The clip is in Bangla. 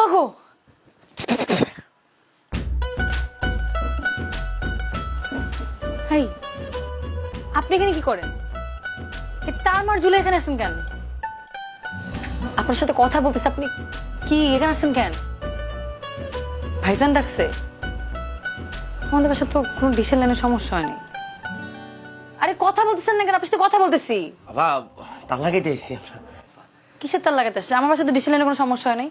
মা গো হেই আপনি এখানে কি করেন? এ তার মার ঝুলে এখানে আসছেন কেন? আপনার সাথে কথা বলতেছে আপনি কি এখানে আসছেন কেন? ভাইজান ডাকছে। আমাদের বাসায় তো কোনো ডিসেল লাইনের সমস্যা হয়নি। আরে কথা বলতেছেন না কেন? আপনার সাথে কথা বলতেছি। আবা তার লাগাইতে আইছি আমরা। কিসের তার লাগাতে আসছে? আমার বাসায় তো ডিসেল লাইনের কোনো সমস্যা হয় নাই